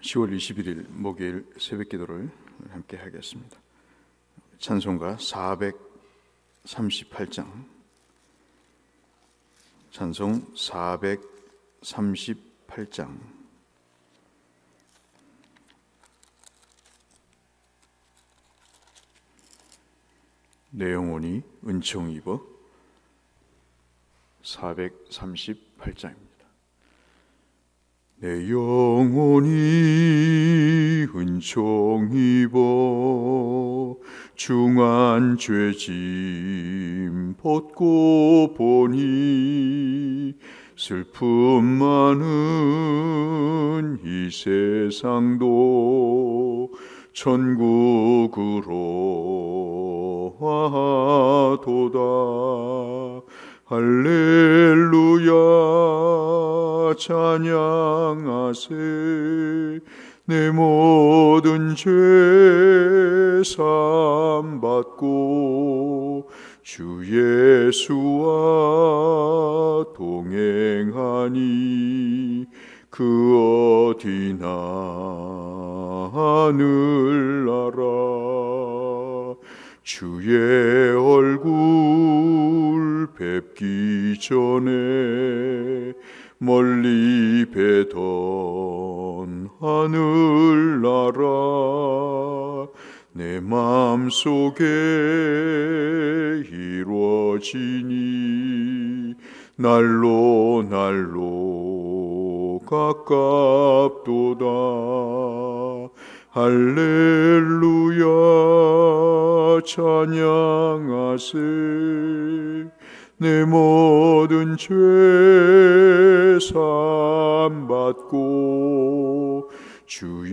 10월 21일 목요일 새벽 기도를 함께 하겠습니다. 찬송가 438장 찬송 438장 내 영혼이 은총 입어 438장입니다. 내 영혼이 은총 입어 중한 죄짐 벗고 보니 슬픔 많은 이 세상도 천국으로 와도다. 할렐루야 찬양하세 내 모든 죄 삼 받고 주 예수와 동행하니 그 어디나 하늘나라. 주의 얼굴 뵙기 전에 멀리 뵈던 하늘나라 내 마음속에 이루어지니 날로 날로 가깝도다. 할렐루야 찬양하세 내 모든 죄 삼 받고 주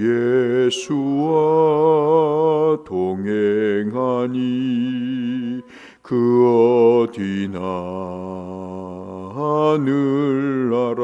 예수와 동행하니 그 어디나 하늘나라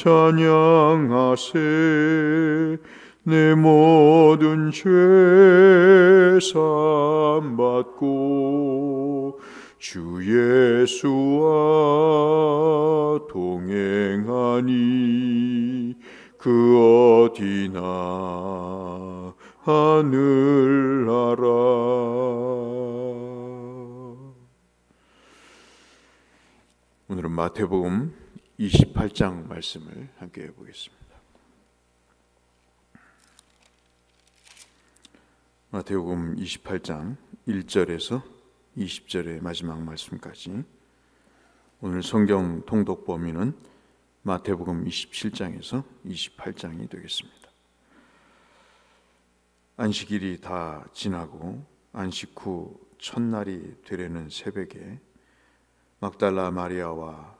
찬양하세 내 모든 죄삼 받고 주 예수와 동행하니 그 어디나 하늘나라. 오늘은 마태복음 28장 말씀을 함께 해보겠습니다. 마태복음 28장 1절에서 20절의 마지막 말씀까지 오늘 성경 통독 범위는 마태복음 27장에서 28장이 되겠습니다. 안식일이 다 지나고 안식 후 첫날이 되려는 새벽에 막달라 마리아와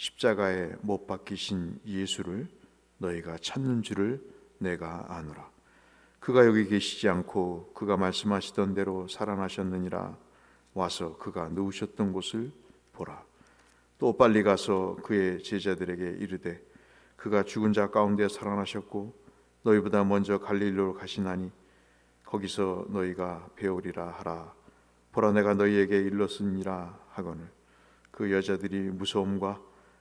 십자가에 못 박히신 예수를 너희가 찾는 줄을 내가 아노라. 그가 여기 계시지 않고 그가 말씀하시던 대로 살아나셨느니라. 와서 그가 누우셨던 곳을 보라. 또 빨리 가서 그의 제자들에게 이르되 그가 죽은 자 가운데 살아나셨고 너희보다 먼저 갈릴리로 가시나니 거기서 너희가 배우리라 하라. 보라 내가 너희에게 일렀으니라 하거늘 그 여자들이 무서움과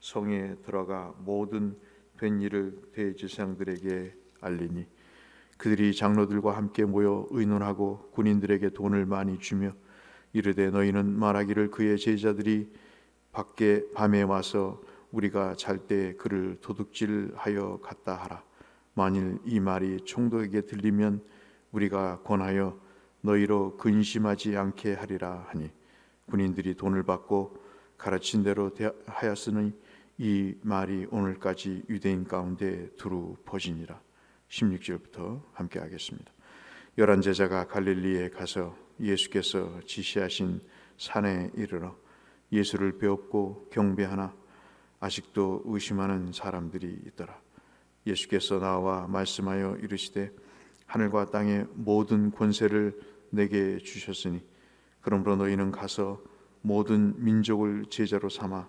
성에 들어가 모든 된 일을 대제사장들에게 알리니 그들이 장로들과 함께 모여 의논하고 군인들에게 돈을 많이 주며 이르되 너희는 말하기를 그의 제자들이 밖에 밤에 와서 우리가 잘 때 그를 도둑질하여 갔다 하라. 만일 이 말이 총독에게 들리면 우리가 권하여 너희로 근심하지 않게 하리라 하니 군인들이 돈을 받고 가르친 대로 대- 하였으니 이 말이 오늘까지 유대인 가운데 두루 퍼지니라 16절부터 함께 하겠습니다. 열한 제자가 갈릴리에 가서 예수께서 지시하신 산에 이르러 예수를 배웠고 경배하나 아직도 의심하는 사람들이 있더라. 예수께서 나와 말씀하여 이르시되 하늘과 땅의 모든 권세를 내게 주셨으니 그러므로 너희는 가서 모든 민족을 제자로 삼아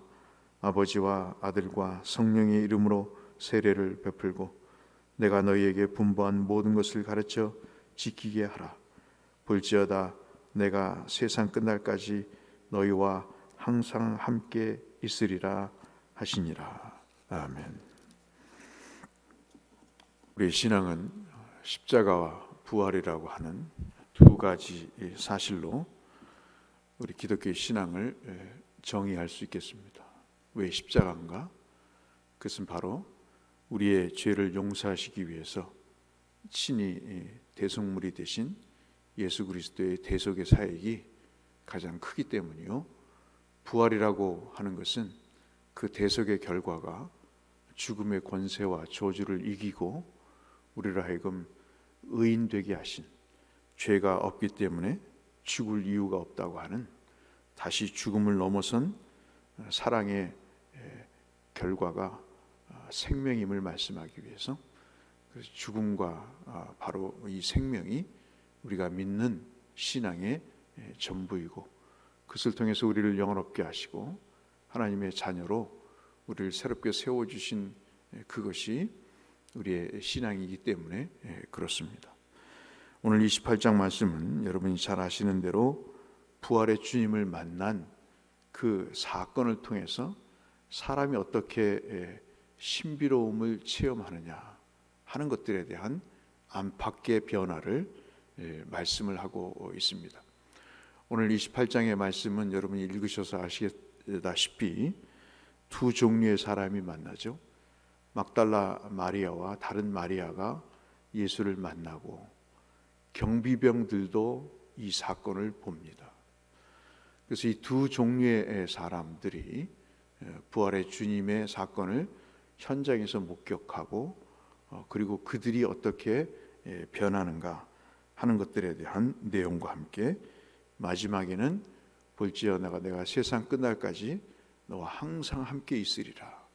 아버지와 아들과 성령의 이름으로 세례를 베풀고 내가 너희에게 분부한 모든 것을 가르쳐 지키게 하라. 볼지어다 내가 세상 끝날까지 너희와 항상 함께 있으리라 하시니라. 아멘. 우리 신앙은 십자가와 부활이라고 하는 두 가지 사실로 우리 기독교의 신앙을 정의할 수 있겠습니다. 왜 십자가인가? 그것은 바로 우리의 죄를 용서하시기 위해서 친히 대속물이 되신 예수 그리스도의 대속의 사역이 가장 크기 때문이요. 부활이라고 하는 것은 그 대속의 결과가 죽음의 권세와 저주를 이기고 우리를 하여금 의인 되게 하신 죄가 없기 때문에 죽을 이유가 없다고 하는 다시 죽음을 넘어선 사랑의 결과가 생명임을 말씀하기 위해서 그래서 죽음과 아, 바로 이 생명이 우리가 믿는 신앙의 전부이고 그것을 통해서 우리를 영원롭게 하시고 하나님의 자녀로 우리를 새롭게 세워 주신 그것이 우리의 신앙이기 때문에 그렇습니다. 오늘 28장 말씀은 여러분이 잘 아시는 대로 부활의 주님을 만난 그 사건을 통해서 사람이 어떻게 신비로움을 체험하느냐 하는 것들에 대한 안팎의 변화를 말씀을 하고 있습니다. 오늘 28장의 말씀은 여러분이 읽으셔서 아시다시피 두 종류의 사람이 만나죠. 막달라 마리아와 다른 마리아가 예수를 만나고 경비병들도 이 사건을 봅니다. 그래서 이 두 종류의 사람들이 부활의 주님의 사건을 현장에서 목격하고 어, 그리고 그들이 어떻게 변하는가 하는 것들에 대한 내용과 함께 마지막에는 볼지어 내가 세상 끝날까지 너와 항상 함께 있으리라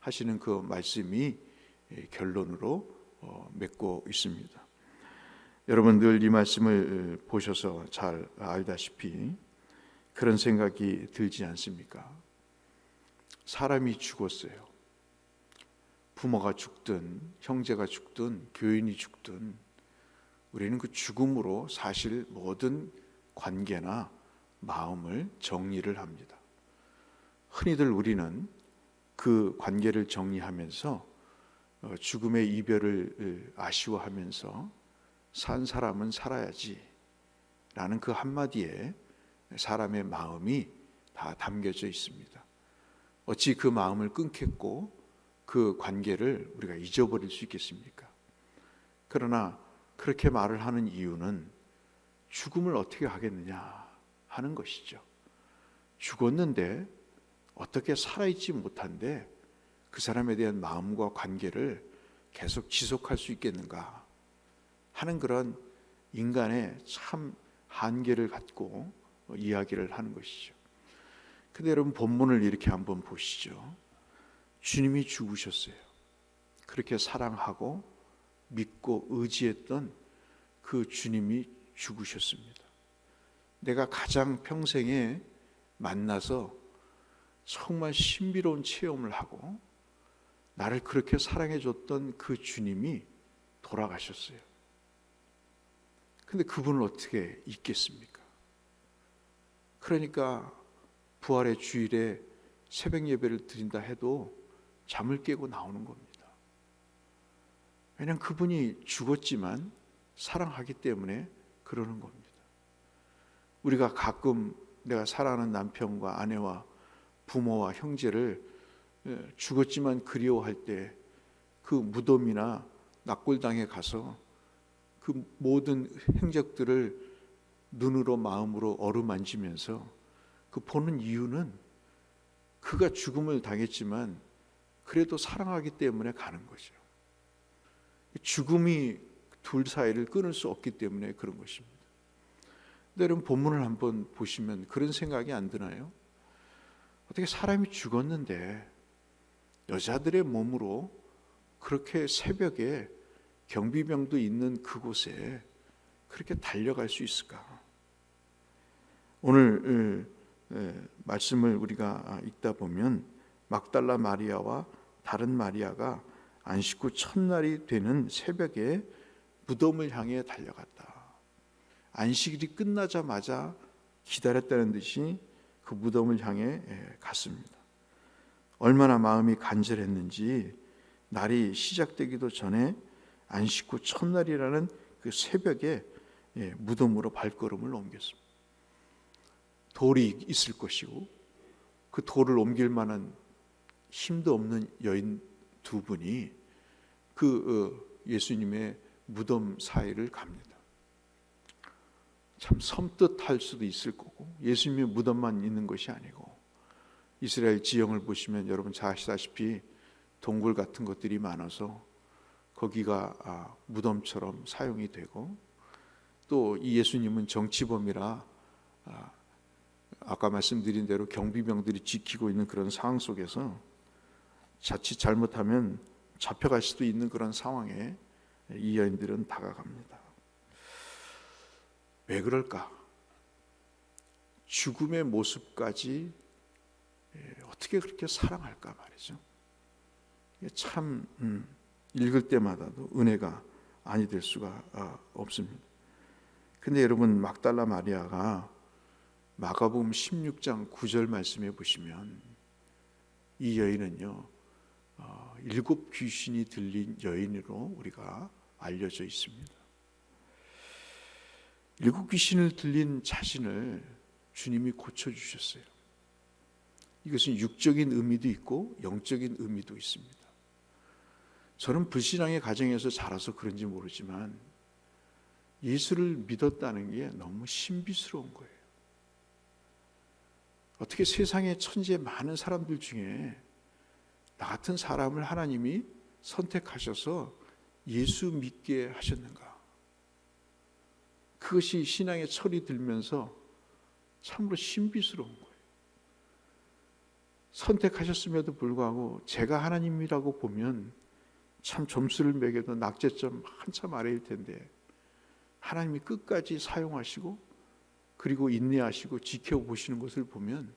하시는 그 말씀이 결론으로 어, 맺고 있습니다. 여러분 늘 이 말씀을 보셔서 잘 알다시피 그런 생각이 들지 않습니까? 사람이 죽었어요. 부모가 죽든 형제가 죽든 교인이 죽든 우리는 그 죽음으로 사실 모든 관계나 마음을 정리를 합니다. 흔히들 우리는 그 관계를 정리하면서 어, 죽음의 이별을 아쉬워하면서 산 사람은 살아야지 라는 그 한마디에 사람의 마음이 다 담겨져 있습니다. 어찌 그 마음을 끊겠고 그 관계를 우리가 잊어버릴 수 있겠습니까? 그러나 그렇게 말을 하는 이유는 죽음을 어떻게 하겠느냐 하는 것이죠. 죽었는데 어떻게 살아있지 못한데 그 사람에 대한 마음과 관계를 계속 지속할 수 있겠는가 하는 그런 인간의 참 한계를 갖고 이야기를 하는 것이죠. 근데 여러분 본문을 이렇게 한번 보시죠. 주님이 죽으셨어요. 그렇게 사랑하고 믿고 의지했던 그 주님이 죽으셨습니다. 내가 가장 평생에 만나서 정말 신비로운 체험을 하고 나를 그렇게 사랑해 줬던 그 주님이 돌아가셨어요. 근데 그분을 어떻게 잊겠습니까? 그러니까 부활의 주일에 새벽 예배를 드린다 해도 잠을 깨고 나오는 겁니다. 왜냐하면 그분이 죽었지만 사랑하기 때문에 그러는 겁니다. 우리가 가끔 내가 사랑하는 남편과 아내와 부모와 형제를 예, 죽었지만 그리워할 때 그 무덤이나 낙골당에 가서 그 모든 행적들을 눈으로 마음으로 어루만지면서 그 보는 이유는 그가 죽음을 당했지만 그래도 사랑하기 때문에 가는 거죠. 죽음이 둘 사이를 끊을 수 없기 때문에 그런 것입니다. 여러분 본문을 한번 보시면 그런 생각이 안 드나요? 어떻게 사람이 죽었는데 여자들의 몸으로 그렇게 새벽에 경비병도 있는 그곳에 그렇게 달려갈 수 있을까? 오늘 에, 에, 말씀을 우리가 읽다 보면 막달라 마리아와 다른 마리아가 안식 후 첫날이 되는 새벽에 무덤을 향해 달려갔다. 안식일이 끝나자마자 기다렸다는 듯이 그 무덤을 향해 예, 갔습니다. 얼마나 마음이 간절했는지 날이 시작되기도 전에 안식 후 첫날이라는 그 새벽에 예, 무덤으로 발걸음을 옮겼습니다. 돌이 있을 것이고 그 돌을 옮길 만한 힘도 없는 여인 두 분이 그 어, 예수님의 무덤 사이를 갑니다. 참 섬뜩할 수도 있을 거고 예수님의 무덤만 있는 것이 아니고 이스라엘 지형을 보시면 여러분 잘 아시다시피 동굴 같은 것들이 많아서 거기가 아, 무덤처럼 사용이 되고 또 이 예수님은 정치범이라 아, 아까 말씀드린 대로 경비병들이 지키고 있는 그런 상황 속에서 자칫 잘못하면 잡혀갈 수도 있는 그런 상황에 이 여인들은 다가갑니다. 왜 그럴까? 죽음의 모습까지 예, 어떻게 그렇게 사랑할까 말이죠. 참 음, 읽을 때마다도 은혜가 아니 될 수가 아, 없습니다. 근데 여러분 막달라 마리아가 마가복음 16장 9절 말씀해 보시면 이 여인은요 어, 일곱 귀신이 들린 여인으로 우리가 알려져 있습니다. 일곱 귀신을 들린 자신을 주님이 고쳐 주셨어요. 이것은 육적인 의미도 있고 영적인 의미도 있습니다. 저는 불신앙의 가정에서 자라서 그런지 모르지만 예수를 믿었다는 게 너무 신비스러운 거예요. 어떻게 세상에 천지에 많은 사람들 중에 나 같은 사람을 하나님이 선택하셔서 예수 믿게 하셨는가? 그것이 신앙의 철이 들면서 참으로 신비스러운 거예요. 선택하셨음에도 불구하고 제가 하나님이라고 보면 참 점수를 매겨도 낙제점 한참 아래일 텐데 하나님이 끝까지 사용하시고 그리고 인내하시고 지켜보시는 것을 보면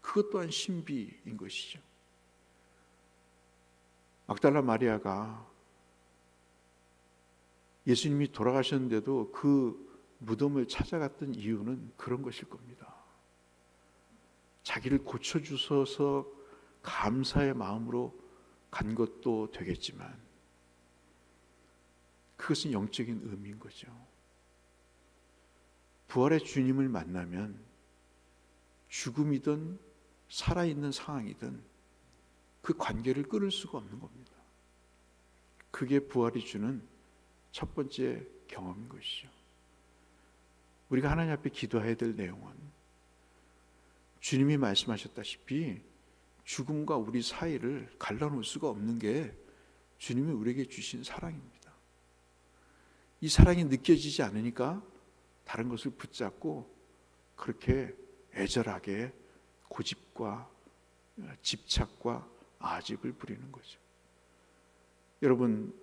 그것 또한 신비인 것이죠. 막달라 마리아가 예수님이 돌아가셨는데도 그 무덤을 찾아갔던 이유는 그런 것일 겁니다. 자기를 고쳐주셔서 감사의 마음으로 간 것도 되겠지만 그것은 영적인 의미인 거죠. 부활의 주님을 만나면 죽음이든 살아있는 상황이든 그 관계를 끊을 수가 없는 겁니다. 그게 부활이 주는 첫 번째 경험인 것이죠. 우리가 하나님 앞에 기도해야 될 내용은 주님이 말씀하셨다시피 죽음과 우리 사이를 갈라놓을 수가 없는 게 주님이 우리에게 주신 사랑입니다. 이 사랑이 느껴지지 않으니까 다른 것을 붙잡고 그렇게 애절하게 고집과 집착과 아집을 부리는 거죠. 여러분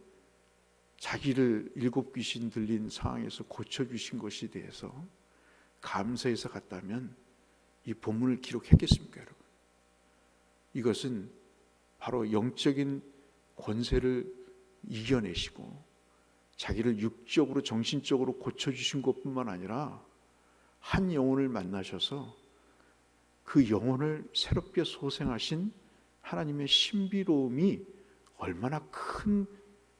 자기를 일곱 귀신 들린 상황에서 고쳐 주신 것에 대해서 감사해서 갔다면 이 본문을 기록했겠습니까, 여러분? 이것은 바로 영적인 권세를 이겨내시고 자기를 육적으로 정신적으로 고쳐 주신 것뿐만 아니라 한 영혼을 만나셔서 그 영혼을 새롭게 소생하신 하나님의 신비로움이 얼마나 큰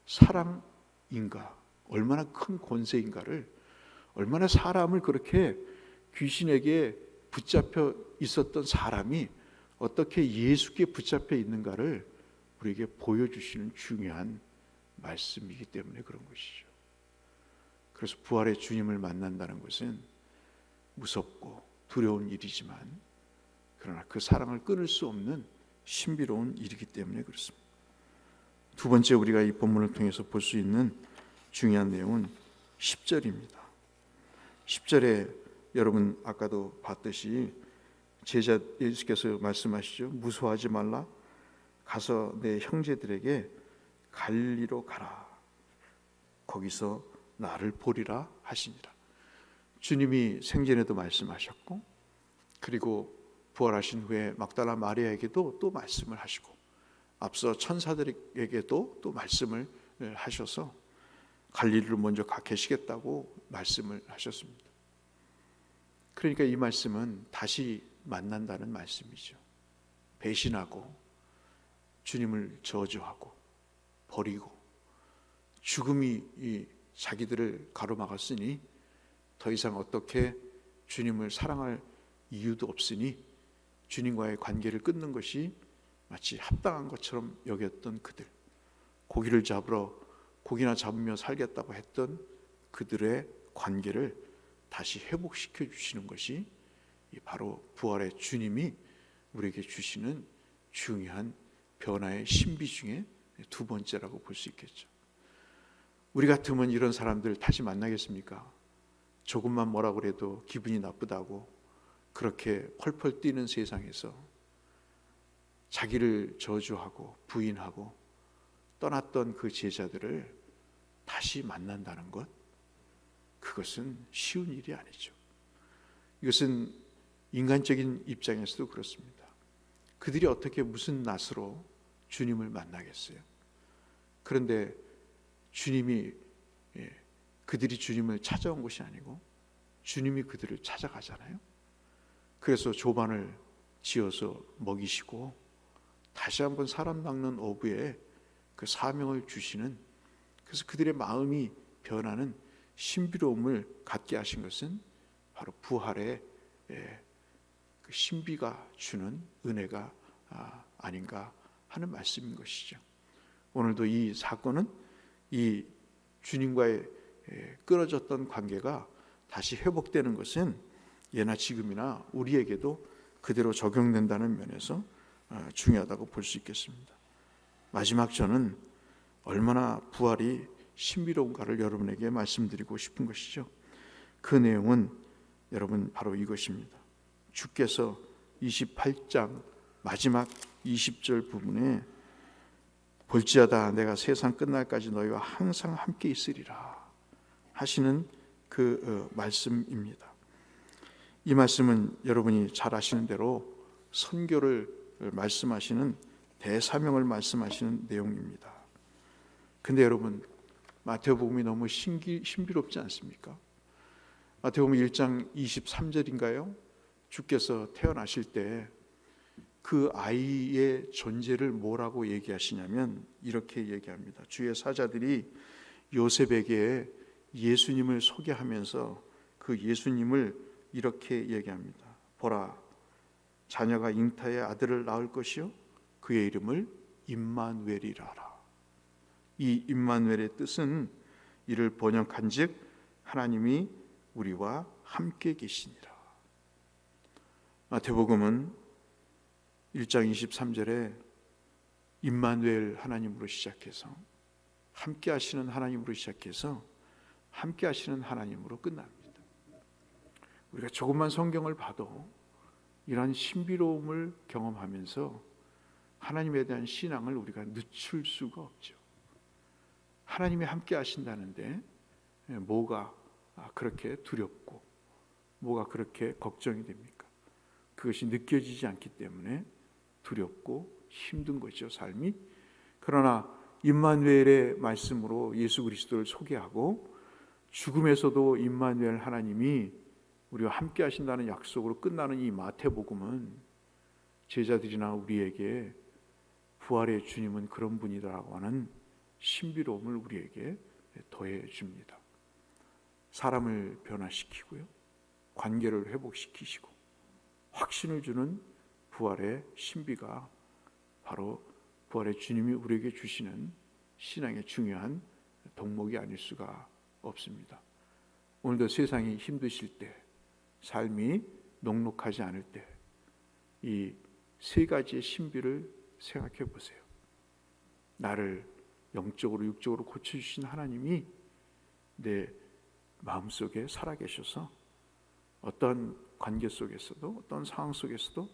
사랑인가, 얼마나 큰 권세인가를 얼마나 사람을 그렇게 귀신에게 붙잡혀 있었던 사람이 어떻게 예수께 붙잡혀 있는가를 우리에게 보여주시는 중요한 말씀이기 때문에 그런 것이죠. 그래서 부활의 주님을 만난다는 것은 무섭고 두려운 일이지만 그러나 그 사랑을 끊을 수 없는 신비로운 일이기 때문에 그렇습니다. 두 번째 우리가 이 본문을 통해서 볼 수 있는 중요한 내용은 10절입니다. 10절에 여러분 아까도 봤듯이 제자 예수께서 말씀하시죠. 무서워하지 말라. 가서 내 형제들에게 갈리로 가라. 거기서 나를 보리라 하시니라. 주님이 생전에도 말씀하셨고 그리고 부활하신 후에 막달라 마리아에게도 또 말씀을 하시고 앞서 천사들에게도 또 말씀을 하셔서 갈릴리로 먼저 가 계시겠다고 말씀을 하셨습니다. 그러니까 이 말씀은 다시 만난다는 말씀이죠. 배신하고 주님을 저주하고 버리고 죽음이 이 자기들을 가로막았으니 더 이상 어떻게 주님을 사랑할 이유도 없으니 주님과의 관계를 끊는 것이 마치 합당한 것처럼 여겼던 그들. 고기를 잡으러 고기나 잡으며 살겠다고 했던 그들의 관계를 다시 회복시켜 주시는 것이 바로 부활의 주님이 우리에게 주시는 중요한 변화의 신비 중에 두 번째라고 볼 수 있겠죠. 우리 같으면 이런 사람들 다시 만나겠습니까? 조금만 뭐라 그래도 기분이 나쁘다고 그렇게 펄펄 뛰는 세상에서 자기를 저주하고 부인하고 떠났던 그 제자들을 다시 만난다는 것 그것은 쉬운 일이 아니죠. 이것은 인간적인 입장에서도 그렇습니다. 그들이 어떻게 무슨 낯으로 주님을 만나겠어요? 그런데 주님이 예, 그들이 주님을 찾아온 것이 아니고 주님이 그들을 찾아가잖아요. 그래서 조반을 지어서 먹이시고 다시 한번 사람 낚는 어부에 그 사명을 주시는 그래서 그들의 마음이 변하는 신비로움을 갖게 하신 것은 바로 부활의 예, 그 신비가 주는 은혜가 아, 아닌가 하는 말씀인 것이죠. 오늘도 이 사건은 이 주님과의 예, 끊어졌던 관계가 다시 회복되는 것은 예나 지금이나 우리에게도 그대로 적용된다는 면에서 아, 중요하다고 볼 수 있겠습니다. 마지막 저는 얼마나 부활이 신비로운가를 여러분에게 말씀드리고 싶은 것이죠. 그 내용은 여러분 바로 이것입니다. 주께서 28장 마지막 20절 부분에 볼지어다 내가 세상 끝날까지 너희와 항상 함께 있으리라 하시는 그 어, 말씀입니다. 이 말씀은 여러분이 잘 아시는 대로 선교를 말씀하시는 대사명을 말씀하시는 내용입니다. 근데 여러분 마태복음이 너무 신기, 신비롭지 않습니까? 마태복음 1장 23절인가요? 주께서 태어나실 때 그 아이의 존재를 뭐라고 얘기하시냐면 이렇게 얘기합니다. 주의 사자들이 요셉에게 예수님을 소개하면서 그 예수님을 이렇게 얘기합니다. 보라, 자녀가 잉타의 아들을 낳을 것이요, 그의 이름을 임마누엘이라 하라. 이 임마누엘의 뜻은 이를 번역한즉 하나님이 우리와 함께 계시니라. 마태복음은 1장 23절에 임마누엘 하나님으로 시작해서 함께 하시는 하나님으로 시작해서 함께 하시는 하나님으로 끝납니다. 우리가 조금만 성경을 봐도 이러한 신비로움을 경험하면서 하나님에 대한 신앙을 우리가 늦출 수가 없죠. 하나님이 함께 하신다는데 뭐가 그렇게 두렵고 뭐가 그렇게 걱정이 됩니까? 그것이 느껴지지 않기 때문에 두렵고 힘든 거죠, 삶이. 그러나 임마누엘의 말씀으로 예수 그리스도를 소개하고 죽음에서도 임마누엘 하나님이 우리와 함께 하신다는 약속으로 끝나는 이 마태복음은 제자들이나 우리에게 부활의 주님은 그런 분이다라고 하는 신비로움을 우리에게 더해 줍니다. 사람을 변화시키고요. 관계를 회복시키시고 확신을 주는 부활의 신비가 바로 부활의 주님이 우리에게 주시는 신앙의 중요한 덕목이 아닐 수가 없습니다. 오늘도 세상이 힘드실 때, 삶이 녹록하지 않을 때, 이 세 가지의 신비를 생각해 보세요. 나를 영적으로 육적으로 고쳐주신 하나님이 내 마음속에 살아계셔서 어떤 관계 속에서도 어떤 상황 속에서도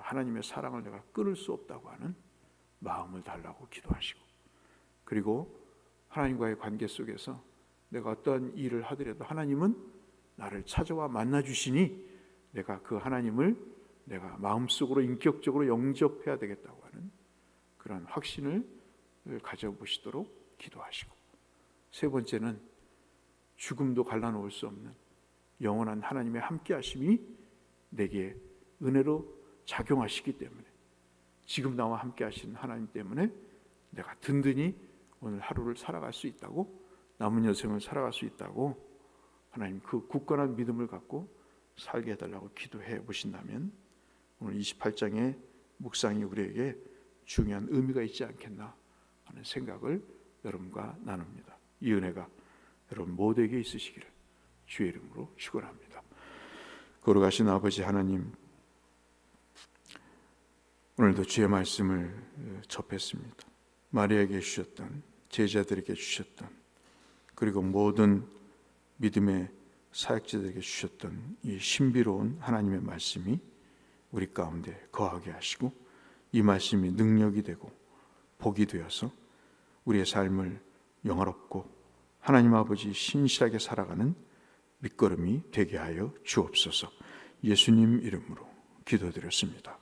하나님의 사랑을 내가 끊을 수 없다고 하는 마음을 달라고 기도하시고 그리고 하나님과의 관계 속에서 내가 어떤 일을 하더라도 하나님은 나를 찾아와 만나 주시니 내가 그 하나님을 내가 마음속으로 인격적으로 영접해야 되겠다고 하는 그런 확신을 가져보시도록 기도하시고 세 번째는 죽음도 갈라놓을 수 없는 영원한 하나님의 함께 하심이 내게 은혜로 작용하시기 때문에 지금 나와 함께하신 하나님 때문에 내가 든든히 오늘 하루를 살아갈 수 있다고 남은 여생을 살아갈 수 있다고 하나님 그 굳건한 믿음을 갖고 살게 해달라고 기도해 보신다면 오늘 28장의 묵상이 우리에게 중요한 의미가 있지 않겠나 하는 생각을 여러분과 나눕니다. 이 은혜가 여러분 모두에게 있으시기를 주의 이름으로 축원합니다. 거룩하신 아버지 하나님 오늘도 주의 말씀을 접했습니다. 마리아에게 주셨던 제자들에게 주셨던 그리고 모든 믿음의 사역자들에게 주셨던 이 신비로운 하나님의 말씀이 우리 가운데 거하게 하시고 이 말씀이 능력이 되고 복이 되어서 우리의 삶을 영화롭고 하나님 아버지 신실하게 살아가는 밑거름이 되게 하여 주옵소서. 예수님 이름으로 기도드렸습니다.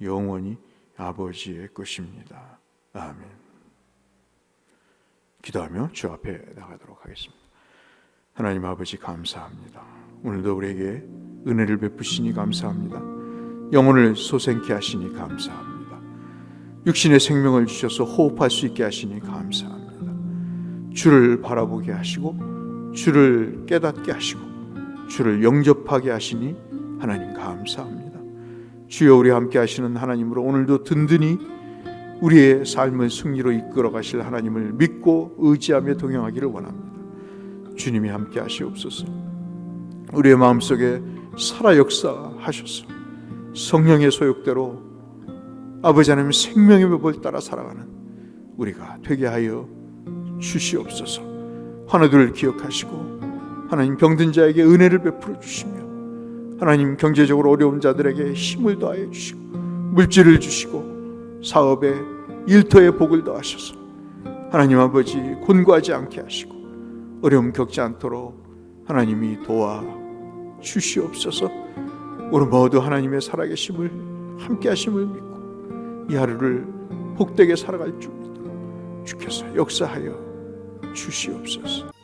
영원히 아버지의 것입니다. 아멘. 기도하며 주 앞에 나가도록 하겠습니다. 하나님 아버지 감사합니다. 오늘도 우리에게 은혜를 베푸시니 감사합니다. 영혼을 소생케 하시니 감사합니다. 육신의 생명을 주셔서 호흡할 수 있게 하시니 감사합니다. 주를 바라보게 하시고 주를 깨닫게 하시고 주를 영접하게 하시니 하나님 감사합니다. 주여 우리 함께 하시는 하나님으로 오늘도 든든히 우리의 삶을 승리로 이끌어 가실 하나님을 믿고 의지하며 동행하기를 원합니다. 주님이 함께 하시옵소서. 우리의 마음속에 살아 역사하셔서 성령의 소욕대로 아버지 하나님 생명의 법을 따라 살아가는 우리가 되게 하여 주시옵소서. 하나둘 기억하시고 하나님 병든 자에게 은혜를 베풀어 주시며 하나님 경제적으로 어려운 자들에게 힘을 더하여 주시고 물질을 주시고 사업에 일터에 복을 더하셔서 하나님 아버지 곤고하지 않게 하시고 어려움 겪지 않도록 하나님이 도와 주시옵소서. 오늘 모두 하나님의 살아계심을 함께 하심을 믿고 이 하루를 복되게 살아갈 줄 믿어 주께서 역사하여 주시옵소서.